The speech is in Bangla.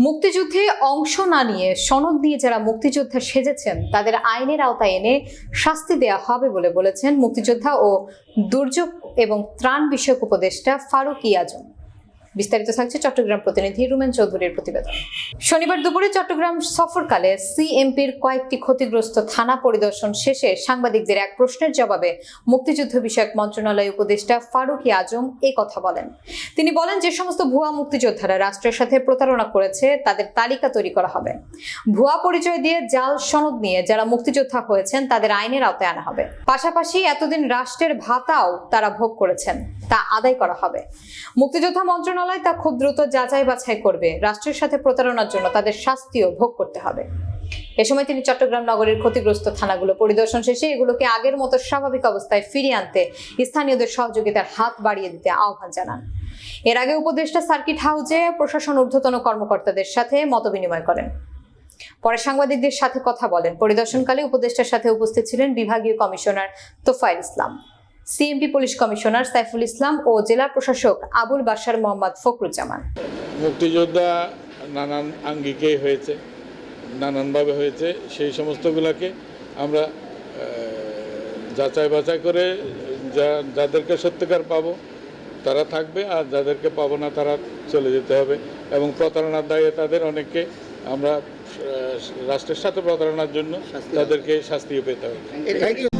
মুক্তিযুদ্ধে অংশ না নিয়ে সনদ দিয়ে যারা মুক্তিযোদ্ধা সেজেছেন, তাদের আইনের আওতায় এনে শাস্তি দেয়া হবে বলে বলেছেন মুক্তিযোদ্ধা ও দুর্যোগ এবং ত্রাণ বিষয়ক উপদেষ্টা ফারুক ইয়াজম বিস্তারিত থাকছে চট্টগ্রাম প্রতিনিধি রুমেন চৌধুরীর প্রতিবেদন। শনিবার দুপুরে চট্টগ্রাম সফরকালে সিএমপির কয়েকটি ক্ষতিগ্রস্ত থানা পরিদর্শন শেষে সাংবাদিকদের এক প্রশ্নের জবাবে মুক্তিযুদ্ধ বিষয়ক মন্ত্রণালয় উপদেষ্টা ফারুক আজম এই কথা বলেন। তিনি বলেন, যে সমস্ত ভুয়া মুক্তিযোদ্ধারা রাষ্ট্রের সাথে প্রতারণা করেছে, তাদের তালিকা তৈরি করা হবে। ভুয়া পরিচয় দিয়ে জাল সনদ নিয়ে যারা মুক্তিযোদ্ধা হয়েছেন, তাদের আইনের আওতায় আনা হবে। পাশাপাশি এতদিন রাষ্ট্রের ভাতাও তারা ভোগ করেছেন, তা আদায় করা হবে। মুক্তিযোদ্ধা মন্ত্রণালয় তা খুব দ্রুত যাচাই বাছাই করবে। রাষ্ট্রের সাথে প্রতারণার জন্য তাদের শাস্তিও ভোগ করতে হবে। এ সময় তিনি চট্টগ্রাম নগরের ক্ষতিগ্রস্ত থানাগুলো পরিদর্শন শেষে এগুলোকে আগের মতো স্বাভাবিক অবস্থায় ফিরিয়ে আনতে স্থানীয়দের সহযোগিতার হাত বাড়িয়ে দিতে আহ্বান জানান। এর আগে উপদেষ্টা সার্কিট হাউজে প্রশাসন ঊর্ধ্বতন কর্মকর্তাদের সাথে মতবিনিময় করেন। পরে সাংবাদিকদের সাথে কথা বলেন। পরিদর্শনকালে উপদেষ্টার সাথে উপস্থিত ছিলেন বিভাগীয় commissioner Tofail Islam. CMP police commissioner Saiful Islam ও জেলা প্রশাসক আবুল বাশার মোহাম্মদ ফখরুজ্জামান। মুক্তিযোদ্ধা নানান আঙ্গিকে হয়েছে নানানভাবে হয়েছে। সেই সমস্তগুলোকে আমরা যাচাই বাছাই করে যা যাদেরকে সত্যিকার পাবো তারা থাকবে আর যাদেরকে পাবো না তারা চলে যেতে হবে। এবং প্রতারণার দায়ে তাদের অনেককে আমরা রাষ্ট্রের সাথে প্রতারণার জন্য তাদেরকে শাস্তিও পেতে হবে। Thank you